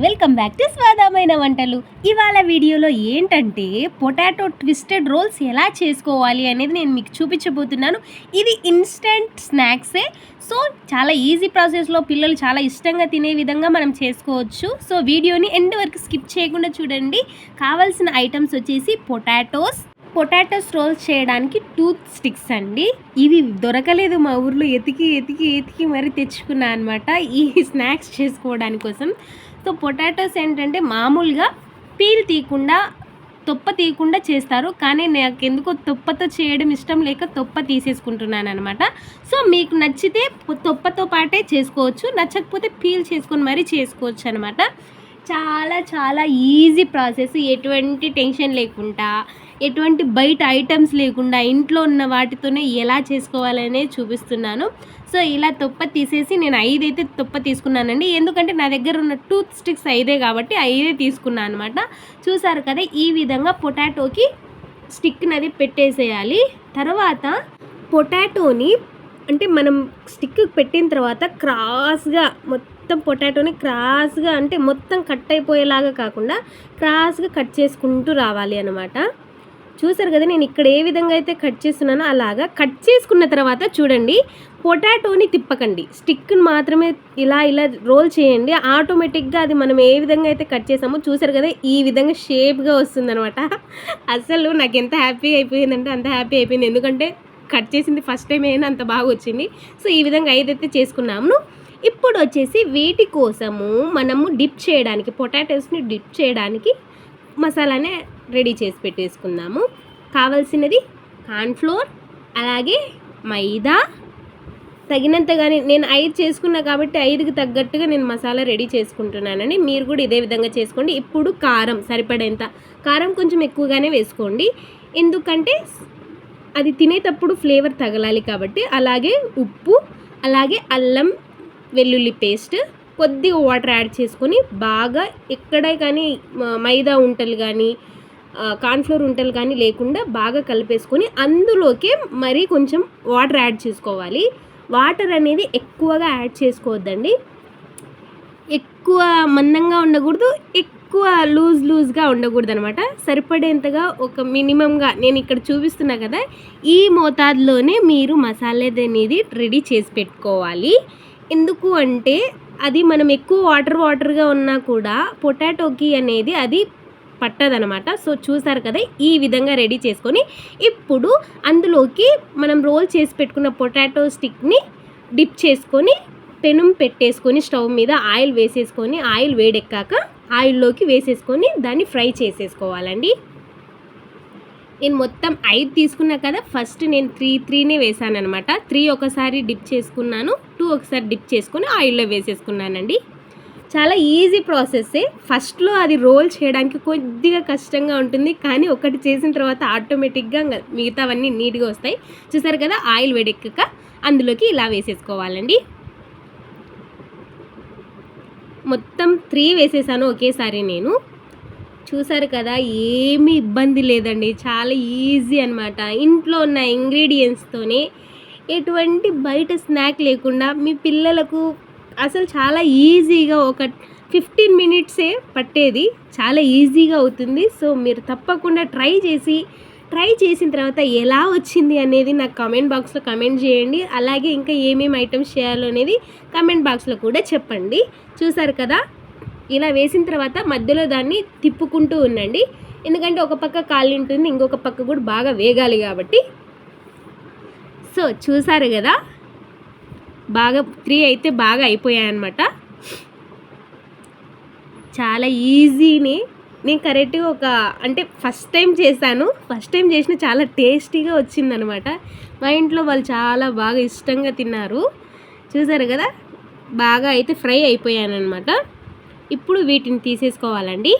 And welcome back to స్వాదమైన వంటలు. ఇవాళ వీడియోలో ఏంటంటే పొటాటో ట్విస్టెడ్ రోల్స్ ఎలా చేసుకోవాలి అనేది నేను మీకు చూపించబోతున్నాను. ఇది ఇన్స్టెంట్ స్నాక్సే. సో చాలా ఈజీ ప్రాసెస్లో పిల్లలు చాలా ఇష్టంగా తినే విధంగా మనం చేసుకోవచ్చు. సో వీడియోని ఎండ్ వరకు స్కిప్ చేయకుండా చూడండి. కావాల్సిన ఐటమ్స్ వచ్చేసి పొటాటోస్. పొటాటోస్ రోల్స్ చేయడానికి టూత్ స్టిక్స్ అండి. ఇవి దొరకలేదు మా ఊర్లో. ఎతికి ఎతికి ఎతికి మరి తెచ్చుకున్నా అనమాట ఈ స్నాక్స్ చేసుకోవడానికి కోసం సో పొటాటోస్ ఏంటంటే మామూలుగా పీల్ తీయకుండా తొప్ప తీయకుండా చేస్తారు. కానీ నాకు ఎందుకో తొప్పతో చేయడం ఇష్టం లేక తొప్ప తీసేసుకుంటున్నాను అనమాట సో మీకు నచ్చితే తొప్పతో పాటే చేసుకోవచ్చు. నచ్చకపోతే పీల్ చేసుకొని మరీ చేసుకోవచ్చు అనమాట చాలా చాలా ఈజీ ప్రాసెస్ ఎటువంటి టెన్షన్ లేకుండా ఎటువంటి బయట ఐటమ్స్ లేకుండా ఇంట్లో ఉన్న వాటితోనే ఎలా చేసుకోవాలనే చూపిస్తున్నాను. సో ఇలా తొప్ప తీసేసి నేను ఐదైతే తొప్ప తీసుకున్నానండి. ఎందుకంటే నా దగ్గర ఉన్న టూత్ స్టిక్స్ ఐదే కాబట్టి ఐదే తీసుకున్నాను అనమాట చూసారు కదా ఈ విధంగా పొటాటోకి స్టిక్ అది పెట్టేసేయాలి. తర్వాత పొటాటోని అంటే మనం స్టిక్ పెట్టిన తర్వాత క్రాస్గా మొత్తం మొత్తం పొటాటోని క్రాస్గా అంటే మొత్తం కట్ అయిపోయేలాగా కాకుండా క్రాస్గా కట్ చేసుకుంటూ రావాలి అనమాట చూసారు కదా నేను ఇక్కడ ఏ విధంగా అయితే కట్ చేస్తున్నానో అలాగా కట్ చేసుకున్న తర్వాత చూడండి పొటాటోని తిప్పకండి. స్టిక్ని మాత్రమే ఇలా ఇలా రోల్ చేయండి. ఆటోమేటిక్గా అది మనం ఏ విధంగా అయితే కట్ చేసామో చూసారు కదా ఈ విధంగా షేప్గా వస్తుందనమాట అసలు నాకు ఎంత హ్యాపీ అయిపోయిందంటే అంత హ్యాపీ అయిపోయింది. ఎందుకంటే కట్ చేసింది ఫస్ట్ టైం అయినా అంత బాగా వచ్చింది. సో ఈ విధంగా ఏదైతే చేసుకున్నాము. ఇప్పుడు వచ్చేసి వీటి కోసము మనము డిప్ చేయడానికి పొటాటోస్ని డిప్ చేయడానికి మసాలానే రెడీ చేసి పెట్టేసుకుందాము. కావలసినది కార్న్ఫ్లోర్ అలాగే మైదా. తగినంతగానే నేను ఐదు చేసుకున్నా కాబట్టి ఐదుకి తగ్గట్టుగా నేను మసాలా రెడీ చేసుకుంటున్నానని మీరు కూడా ఇదే విధంగా చేసుకోండి. ఇప్పుడు కారం సరిపడేంత కారం కొంచెం ఎక్కువగానే వేసుకోండి. ఎందుకంటే అది తినేటప్పుడు ఫ్లేవర్ తగలాలి కాబట్టి అలాగే ఉప్పు అలాగే అల్లం వెల్లుల్లి పేస్ట్ కొద్దిగా వాటర్ యాడ్ చేసుకొని బాగా ఎక్కడే కానీ మైదా ఉంటలు కానీ కార్న్ఫ్లోర్ ఉంటలు కానీ లేకుండా బాగా కలిపేసుకొని అందులోకే మరీ కొంచెం వాటర్ యాడ్ చేసుకోవాలి. వాటర్ అనేది ఎక్కువగా యాడ్ చేసుకోవద్దండి. ఎక్కువ మందంగా ఉండకూడదు ఎక్కువ లూజ్ లూజ్గా ఉండకూడదు అనమాట సరిపడేంతగా ఒక మినిమంగా నేను ఇక్కడ చూపిస్తున్నా కదా ఈ మోతాదులోనే మీరు మసాలా అనేది రెడీ చేసి పెట్టుకోవాలి. ఎందుకు అంటే అది మనం ఎక్కువ వాటర్ వాటర్గా ఉన్నా కూడా పొటాటోకి అనేది అది పట్టదనమాట సో చూసారు కదా ఈ విధంగా రెడీ చేసుకొని ఇప్పుడు అందులోకి మనం రోల్ చేసి పెట్టుకున్న పొటాటో స్టిక్ని డిప్ చేసుకొని పెనం పెట్టేసుకొని స్టవ్ మీద ఆయిల్ వేసేసుకొని ఆయిల్ వేడెక్కాక ఆయిల్లోకి వేసేసుకొని దాన్ని ఫ్రై చేసేసుకోవాలండి. నేను మొత్తం ఐదు తీసుకున్నా కదా ఫస్ట్ నేను త్రీ త్రీనే వేసాను అనమాట త్రీ ఒకసారి డిప్ చేసుకున్నాను టూ ఒకసారి డిప్ చేసుకుని ఆయిల్లో వేసేసుకున్నానండి. చాలా ఈజీ ప్రాసెస్సే ఫస్ట్లో అది రోల్ చేయడానికి కొద్దిగా కష్టంగా ఉంటుంది కానీ ఒకటి చేసిన తర్వాత ఆటోమేటిక్గా మిగతావన్నీ నీట్గా వస్తాయి. చూసారు కదా ఆయిల్ వేడెక్కక అందులోకి ఇలా వేసేసుకోవాలండి. మొత్తం త్రీ వేసేసాను ఒకేసారి నేను. చూసారు కదా ఏమీ ఇబ్బంది లేదండి. చాలా ఈజీ అనమాట ఇంట్లో ఉన్న ఇంగ్రీడియంట్స్తోనే ఎటువంటి బయట స్నాక్ లేకుండా మీ పిల్లలకు అసలు చాలా ఈజీగా ఒక ఫిఫ్టీన్ మినిట్సే పట్టేది. చాలా ఈజీగా అవుతుంది. సో మీరు తప్పకుండా ట్రై చేసి ట్రై చేసిన తర్వాత ఎలా వచ్చింది అనేది నాకు కమెంట్ బాక్స్లో కమెంట్ చేయండి. అలాగే ఇంకా ఏమేమి ఐటమ్స్ చేయాలో అనేది కమెంట్ బాక్స్లో కూడా చెప్పండి. చూసారు కదా? ఇలా వేసిన తర్వాత మధ్యలో దాన్ని తిప్పుకుంటూ ఉండండి. ఎందుకంటే ఒక పక్క కాళ్ళు ఉంటుంది ఇంకొక పక్క కూడా బాగా వేగాలి కాబట్టి. సో చూసారు కదా? బాగా త్రీ అయితే బాగా అయిపోయాయన్నమాట. చాలా ఈజీని. నేను కరెక్ట్గా ఒక అంటే ఫస్ట్ టైం చేశాను. ఫస్ట్ టైం చేసిన చాలా టేస్టీగా వచ్చిందనమాట మా ఇంట్లో వాళ్ళు చాలా బాగా ఇష్టంగా తిన్నారు. చూసారు కదా? బాగా అయితే ఫ్రై అయిపోయానమాట ఇప్పుడు వీటిని తీసేసుకోవాలండి.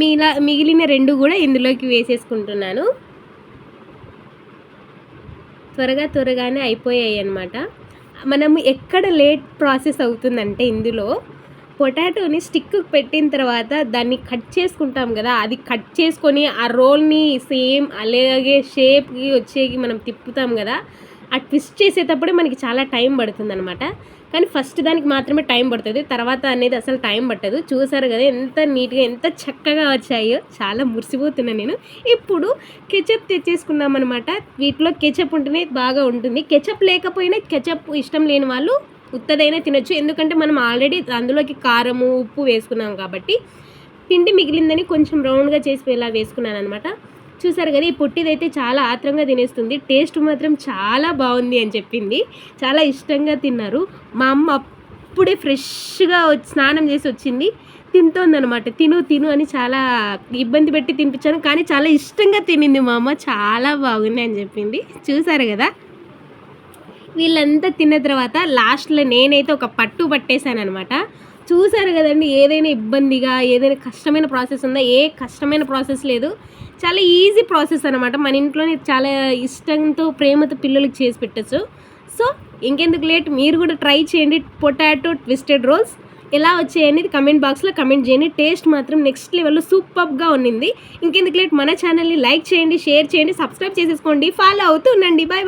మిగిలా మిగిలిన రెండు కూడా ఇందులోకి వేసేసుకుంటున్నాను. త్వరగా త్వరగానే అయిపోయాయి అనమాట మనము ఎక్కడ లేట్ ప్రాసెస్ అవుతుందంటే ఇందులో పొటాటోని స్టిక్ పెట్టిన తర్వాత దాన్ని కట్ చేసుకుంటాం కదా అది కట్ చేసుకొని ఆ రోల్ని సేమ్ అలాగే షేప్కి వచ్చేకి మనం తిప్పుతాం కదా ఆ ట్విస్ట్ చేసేటప్పుడే మనకి చాలా టైం పడుతుంది అనమాట కానీ ఫస్ట్ దానికి మాత్రమే టైం పడుతుంది. తర్వాత అనేది అసలు టైం పట్టదు. చూసారు కదా ఎంత నీట్గా ఎంత చక్కగా వచ్చాయో. చాలా మురిసిపోతున్నాను నేను. ఇప్పుడు కెచప్ తెచ్చేసుకున్నాం అనమాట వీటిలో కెచప్ ఉంటేనే బాగా ఉంటుంది. కెచప్ లేకపోయినా కెచప్ ఇష్టం లేని వాళ్ళు ఉత్తదైనా తినొచ్చు. ఎందుకంటే మనం ఆల్రెడీ అందులోకి కారము ఉప్పు వేసుకున్నాం కాబట్టి పిండి మిగిలిందని కొంచెం రౌండ్గా చేసి ఇలా వేసుకున్నాను అనమాట చూసారు కదా ఈ పొట్టిదైతే చాలా ఆత్రంగా తినేస్తుంది. టేస్ట్ మాత్రం చాలా బాగుంది అని చెప్పింది. చాలా ఇష్టంగా తిన్నారు. మా అమ్మ అప్పుడే ఫ్రెష్గా స్నానం చేసి వచ్చింది. తింటోందనమాట తిను తిను అని చాలా ఇబ్బంది పెట్టి తినిపించాను. కానీ చాలా ఇష్టంగా తినింది మా అమ్మ. చాలా బాగుంది అని చెప్పింది. చూసారు కదా? వీళ్ళంతా తిన్న తర్వాత లాస్ట్లో నేనైతే ఒక పట్టు పట్టేశాను అనమాట చూసారు కదండి ఏదైనా ఇబ్బందిగా ఏదైనా కష్టమైన ప్రాసెస్ ఉందా ఏ కష్టమైన ప్రాసెస్ లేదు. చాలా ఈజీ ప్రాసెస్ అనమాట మన ఇంట్లోనే చాలా ఇష్టంతో ప్రేమతో పిల్లలకి చేసి పెట్టచ్చు. సో ఇంకెందుకు లేట్? మీరు కూడా ట్రై చేయండి. పొటాటో ట్విస్టెడ్ రోల్స్ ఎలా వచ్చాయి అనేది కమెంట్ బాక్స్లో కమెంట్ చేయండి. టేస్ట్ మాత్రం నెక్స్ట్ లెవెల్లో సూపర్గా ఉన్నింది. ఇంకెందుకు లేట్? మన ఛానల్ని లైక్ చేయండి షేర్ చేయండి సబ్స్క్రైబ్ చేసేసుకోండి. ఫాలో అవుతూ ఉండండి. బాయ్